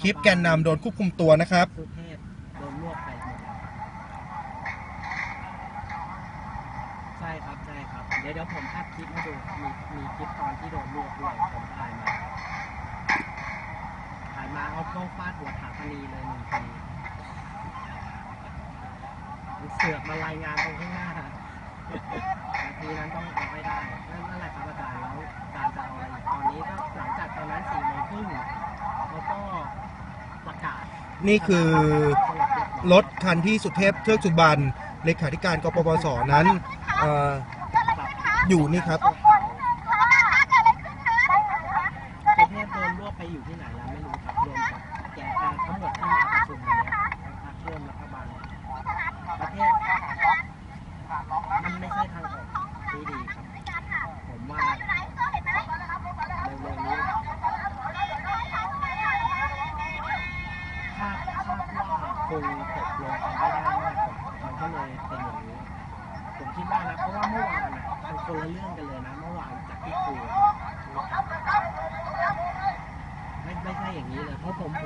คลิปแกนนำโดนควบคุมตัวนะครับ สุเทพโดนรวบไปหมดแล้วใช่ครับใช่ครับ เดี๋ยวเดี๋ยวผมภาพคลิปให้ดูมีมีคลิปตอนที่โดนรวบด้วยผมถ่ายมาถ่ายมาเอากล้องฟาดหัวถาปนีเลยหนึ่งทีมันเสือกมารายงานตรงข้างหน้านาทีนั้นต้องเอา นี่คือรถคันที่สุเทพเทือกสุบรรณเลขาธิการกปปสนั้นอยู่นี่ครับประเทศโดนรวบไปอยู่ที่ไหนแล้วไม่รู้ครับรวมกับแกนทั้งหมดที่มาประชุมวันเนี้ยทั้งพรรคร่วมรัฐบาลประเทศมันไม่ใช่ทางออกที่ดีครับาพภาพว่าคงตกลงกันไม่ได้ว่ามันก็เลยเป็นอย่างนี้ ผมคิดว่านะเพราะว่าเมื่อวานนะเป็นคนละเรื่องกันเลยนะ เมื่อวานจากที่คุยไม่ไม่ใช่อย่างนี้เลยเพราะผมผม